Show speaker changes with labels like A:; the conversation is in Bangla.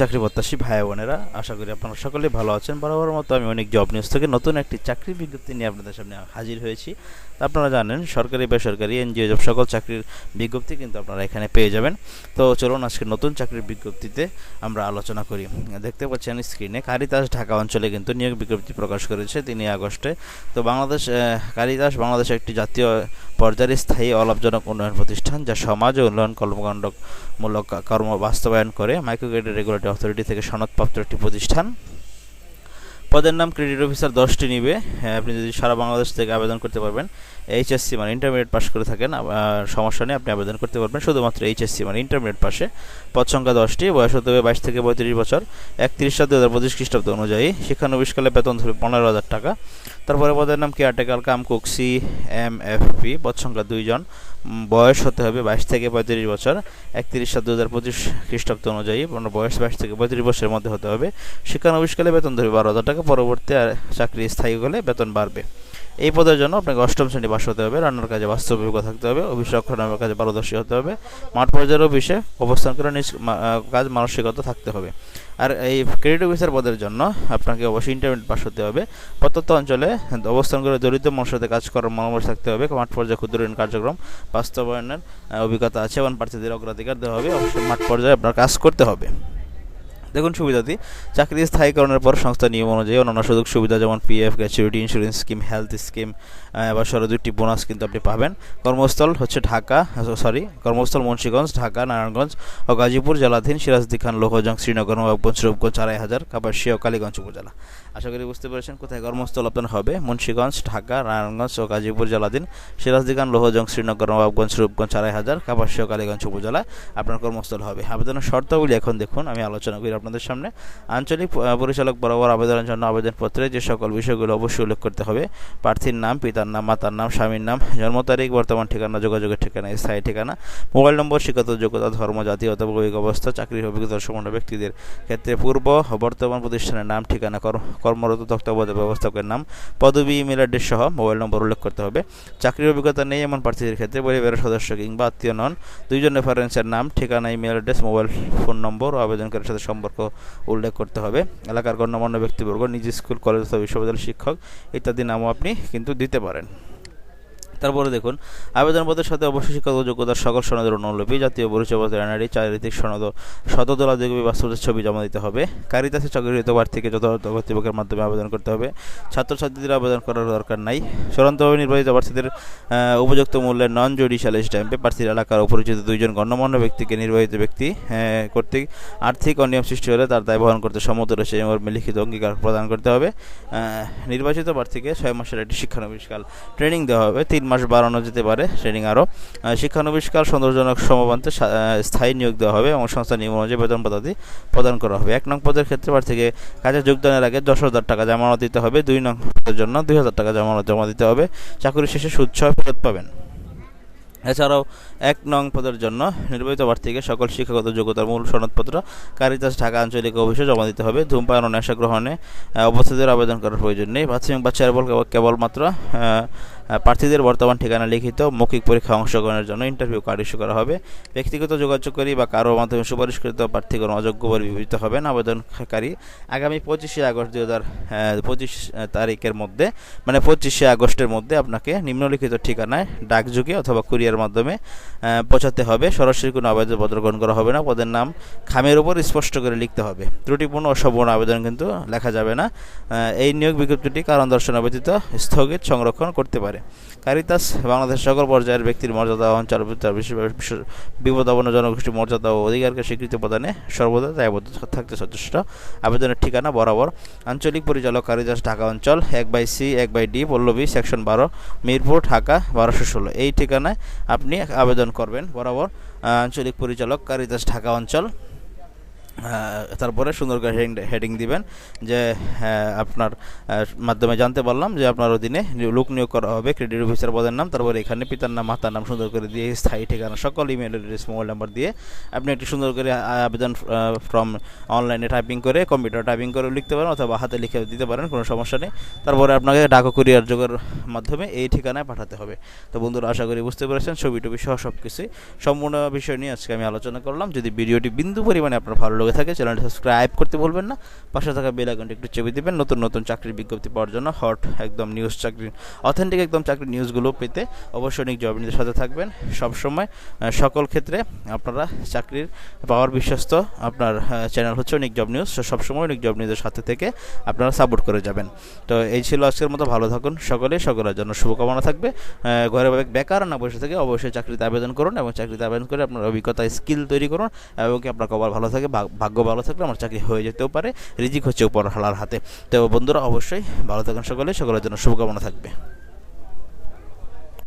A: চাকরি প্রত্যাশী ভাই বোনেরা, আশা করি আপনারা সকলেই ভালো আছেন। বরাবর মতো আমি অনেক জব নিউজ থেকে নতুন একটি চাকরি বিজ্ঞপ্তি নিয়ে আপনাদের সামনে হাজির হয়েছি। তা আপনারা জানেন, সরকারি, বেসরকারি, এনজিও জব সকল চাকরির বিজ্ঞপ্তি কিন্তু আপনারা এখানে পেয়ে যাবেন। তো চলুন আজকে নতুন চাকরির বিজ্ঞপ্তিতে আমরা আলোচনা করি। দেখতে পাচ্ছেন স্ক্রিনে কারিতাস ঢাকা অঞ্চলে কিন্তু নিয়োগ বিজ্ঞপ্তি প্রকাশ করেছে তিনি আগস্টে। তো বাংলাদেশ কারিতাস বাংলাদেশ একটি জাতীয় পর্যায়ের স্থায়ী অলাভজনক উন্নয়ন প্রতিষ্ঠান যা সমাজ ও উন্নয়ন কর্মকাণ্ডমূলক কর্ম বাস্তবায়ন করে মাইক্রোক্রেডিট রেগুলেটরি অথরিটি থেকে সনদপ্রাপ্ত একটি প্রতিষ্ঠান। পদের নাম ক্রেডিট অফিসার দশটি নিবে। হ্যাঁ, আপনি যদি সারা বাংলাদেশ থেকে আবেদন করতে পারবেন এইচএসসি মানে ইন্টারমিডিয়েট পাস করে থাকেন সমস্যা নেই আপনি আবেদন করতে পারবেন। শুধুমাত্র এইচএসসি মানে ইন্টারমিডিয়েট পাশে পদ সংখ্যা দশটি বয়স হতে হবে বাইশ থেকে পঁয়ত্রিশ বছর। একত্রিশ সাত দু হাজার পঁচিশ খ্রিস্টাব্দ অনুযায়ী শিক্ষানবিশকালে বেতন ধরবে পনেরো হাজার টাকা। তারপরে পদের নাম কেয়ারটেকার কাম কুকসি এম এফ পি পদ সংখ্যা দুইজন বয়স হতে হবে বাইশ থেকে পঁয়ত্রিশ বছর। একত্রিশ সাত দু হাজার পঁচিশ খ্রিস্টাব্দ অনুযায়ী বয়স বাইশ থেকে পঁয়ত্রিশ বছরের মধ্যে হতে হবে। শিক্ষানবিশকালে বেতন ধরবে বারো হাজার টাকা। পরবর্তী আর চাকরি স্থায়ী হলে বেতন বাড়বে। এই পদের জন্য আপনাকে অষ্টম শ্রেণি পাস হতে হবে, রান্নার কাজে বাস্তব অভিজ্ঞতা থাকতে হবে, অফিস কাজে পারদর্শী হতে হবে, মাঠ পর্যায়ের অফিসে অবস্থান করে নিজ কাজ মানসিকতা থাকতে হবে। আর এই ক্রেডিট অফিসার পদের জন্য আপনাকে অবশ্যই ইন্টারমিডিয়েট পাস হতে হবে। প্রত্যন্ত অঞ্চলে অবস্থান করে দরিদ্র মানুষের সাথে কাজ করার মনোভাব থাকতে হবে, মাঠ পর্যায়ে ক্ষুদ্র ঋণ কার্যক্রম, বাস্তবায়নের অভিজ্ঞতা আছে, এবং প্রার্থীদের অগ্রাধিকার দেওয়া হবে, অবশ্যই মাঠ পর্যায়ে আপনার কাজ করতে হবে। দেখুন সুবিধাটি চাকরি স্থায়ীকরণের পর সংস্থা নিয়ম অনুযায়ী অন্যান্য সুযোগ সুবিধা যেমন PF gratuity insurance scheme health scheme বা সরদুটি বোনাস কিন্তু আপনি পাবেন। কর্মস্থল হচ্ছে ঢাকা সরি কর্মস্থল মুন্সীগঞ্জ, ঢাকা, নারায়ণগঞ্জ ও গাজীপুর জেলাধীন সিরাজদি খান লোহজং শ্রীনগর, নবাবগঞ্জ, রূপগঞ্জ আড়াই হাজার কাপাসিয়া ও কালীগঞ্জ উপজেলা। আশা করি বুঝতে পেরেছেন কোথায় কর্মস্থল আপনার হবে। মুন্সীগঞ্জ, ঢাকা, নারায়ণগঞ্জ ও গাজীপুর জেলাধীন সিরাজদি খান লোহজং, শ্রীনগর, নবাবগঞ্জ, রূপগঞ্জ আড়াই হাজার কাপাসিয়া ও কালীগঞ্জ উপজেলা আপনার কর্মস্থল হবে। আবেদনের শর্তাবলী এখন দেখুন, আমি আলোচনা করি আপনাদের সামনে। আঞ্চলিক পরিচালক বরাবর আবেদনের জন্য আবেদনপত্রে যে সকল বিষয়গুলো অবশ্যই উল্লেখ করতে হবে। প্রার্থীর নাম, পিতার নাম, মাতার নাম, স্বামীর নাম, জন্ম তারিখ, বর্তমান ঠিকানা, যোগাযোগের ঠিকানা, স্থায়ী ঠিকানা, মোবাইল নম্বর, শিক্ষাগত যোগ্যতা, ধর্ম, জাতি অথবা অবস্থা চাকরির অভিজ্ঞতা সম্পন্ন ব্যক্তিদের ক্ষেত্রে পূর্ব, বর্তমান প্রতিষ্ঠানের নাম, ঠিকানা, কর- কর্মরত, তত্ত্বাবধায়ক, ব্যবস্থাপকের নাম, পদবি, ইমেল অ্যাড্রেস সহ মোবাইল নম্বর উল্লেখ করতে হবে। চাকরির অভিজ্ঞতা নেই এমন প্রার্থীদের ক্ষেত্রে পরিবারের সদস্য কিংবা আত্মীয় নন। দুইজন রেফারেন্সের নাম, ঠিকানা, email address, mobile phone number ও আবেদনকারীর সাথে সম্পর্ক উল্লেখ করতে হবে। এলাকার গণ্যমান্য ব্যক্তিবর্গ, নিজ স্কুল, কলেজ অথবা বিশ্ববিদ্যালয়ের শিক্ষক ইত্যাদি নামও আপনি কিন্তু দিতে পারেন। তারপরে দেখুন, আবেদনপত্রের সাথে অবশ্যই শিক্ষাগত যোগ্যতার সকল সনদের অনুলিপি, জাতীয় পরিচয়পত্র এনআরই চারিত্রিক সনদ শতদলা দেখবে বাস্তবের ছবি জমা দিতে হবে। কারিতাসে চাকরিরত প্রার্থীকে যথাযথ কর্তৃপক্ষের মাধ্যমে আবেদন করতে হবে। ছাত্রছাত্রীদের আবেদন করার দরকার নাই। চূড়ান্তভাবে নির্বাচিত প্রার্থীদের উপযুক্ত মূল্যের নন জুডিশিয়াল স্ট্যাম্পে প্রার্থীর এলাকার অপরিচিত দুইজন গণ্যমান্য ব্যক্তিকে নির্বাচিত ব্যক্তি কর্তৃক আর্থিক অনিয়ম সৃষ্টি হলে তার দায় বহন করতে সম্মত রয়েছে মর্মে লিখিত অঙ্গীকার প্রদান করতে হবে। নির্বাচিত প্রার্থীকে ছয় মাসের একটি শিক্ষানবিষ্কাল ট্রেনিং দেওয়া হবে। তিন মাস বাড়ানো যেতে পারে ট্রেনিং আরও শিক্ষানবিষ্কার সন্তোষজনক সমবান্তে স্থায়ী নিয়োগ দেওয়া হবে এবং সংস্থা নিয়ম অনুযায়ী বেতন পদ্ধতি প্রদান করা হবে। এক নং পদের ক্ষেত্রে প্রার্থীকে কাজে যোগদানের আগে দশ হাজার টাকা জমানত দিতে হবে। দুই নং পদের জন্য দুই হাজার টাকা জমানত জমা দিতে হবে। চাকরি শেষে সুদ ফেরত পাবেন। এছাড়াও এক নং পদের জন্য নির্বাচিত প্রার্থীকে সকল শিক্ষাগত যোগ্যতার মূল সনদপত্র কারিতাস ঢাকা আঞ্চলিক অফিসে জমা দিতে হবে। ধূমপান ও নেশা গ্রহণে আহ, আবেদন করার প্রয়োজন নেই। প্রাথমিক বা চেয়ারবল কেবলমাত্র প্রার্থীদের বর্তমান ঠিকানা লিখিত, মৌখিক পরীক্ষা অংশগ্রহণের জন্য ইন্টারভিউ কার্ড ইস্যু করা হবে। ব্যক্তিগত যোগাযোগকারী বা কারও মাধ্যমে সুপারিশকৃত প্রার্থীগণ অযোগ্য বলে বিবেচিত হবেন। আবেদনকারী আগামী পঁচিশে আগস্ট দুই হাজার পঁচিশ তারিখের মধ্যে মানে পঁচিশে আগস্টের মধ্যে আপনাকে নিম্নলিখিত ঠিকানায় ডাকযোগে অথবা কুরিয়ার মাধ্যমে পৌঁছাতে হবে। সরাসরি কোনো আবেদনপত্র গ্রহণ করা হবে না। পদের নাম খামের উপর স্পষ্ট করে লিখতে হবে। ত্রুটিপূর্ণ ও সম্পূর্ণ আবেদন কিন্তু লেখা যাবে না। এই নিয়োগ বিজ্ঞপ্তিটি কারণ দর্শনা ব্যতীত স্থগিত সংরক্ষণ করতে পারে। কারিতাস বাংলাদেশ সকল পর্যায়ের ব্যক্তির মর্যাদা অঞ্চল বিচার বিশেষ- বিশেষ বিপদাপন্ন জনগোষ্ঠীর মর্যাদা ও অধিকারকে স্বীকৃতি প্রদানে সর্বদা দায়বদ্ধ থাকতে সচেষ্ট। আবেদনের ঠিকানা বরাবর আঞ্চলিক পরিচালক কারিদাস ঢাকা অঞ্চল, এক বাই সি, এক বাই ডি, পল্লবী, সেকশন বারো, মিরপুর, ঢাকা, বারোশো ষোলো। এই ঠিকানায় আপনি আবেদন করবেন। বরাবর আঞ্চলিক পরিচালক কারিদাস ঢাকা অঞ্চল। তারপরে সুন্দর করে হেডিং হেডিং দিবেন যে আপনার মাধ্যমে জানতে পারলাম যে আপনার অধীনে লোক নিয়োগ করা হবে ক্রেডিট অফিসার পদের নাম, তারপরে এখানে পিতার নাম, মাতার নাম সুন্দর করে দিয়ে স্থায়ী ঠিকানা, সকল ইমেল অ্যাড্রেস মোবাইল নাম্বার দিয়ে আপনি একটি সুন্দর করে আবেদন ফর্ম অনলাইনে টাইপিং করে কম্পিউটার টাইপিং করে লিখতে পারেন অথবা হাতে লিখে দিতে পারেন, কোনো সমস্যা নেই। তারপরে আপনাকে ডাক কুরিয়ার যোগের মাধ্যমে এই ঠিকানায় পাঠাতে হবে। তো বন্ধুরা, আশা করি বুঝতে পেরেছেন ছবি টবি সহ সব কিছুই সম্পূর্ণ বিষয় নিয়ে আজকে আমি আলোচনা করলাম। যদি ভিডিওটি বিন্দু পরিমাণে আপনার ভালো হয়ে থাকে চ্যানেলটি সাবস্ক্রাইব করতে ভুলবেন না। পাশে থাকা বেল আইকনটি একটু চেপে দিবেন, নতুন নতুন চাকরির বিজ্ঞপ্তি পাওয়ার জন্য হট একদম নিউজ চাকরির অথেন্টিক একদম চাকরির নিউজগুলো পেতে অবশ্যই জব নিউজের সাথে থাকবেন। সবসময় সকল ক্ষেত্রে আপনারা চাকরির পাওয়ার বিশ্বস্ত, আপনার চ্যানেল হচ্ছে অনেক জব নিউজ সবসময় অনেক জব নিউজের সাথে থেকে আপনারা সাপোর্ট করে যাবেন। তো এই ছিল আজকের মতো, ভালো থাকুন সকলে, সকলের জন্য শুভকামনা থাকবে। ঘরে বেকার না বসে থেকে অবশ্যই চাকরিতে আবেদন করুন এবং চাকরিতে আবেদন করে আপনার অভিজ্ঞতা স্কিল তৈরি করুন এবং আপনার কপাল ভালো থাকে ভাগ্য ভালো থাকলে আমার চাকরি হয়ে যেতেও পারে। রিজিক হচ্ছে উপর হালার হাতে। তো বন্ধুরা, অবশ্যই ভালো থাকেন সকলে। সকলের জন্য শুভকামনা থাকবে।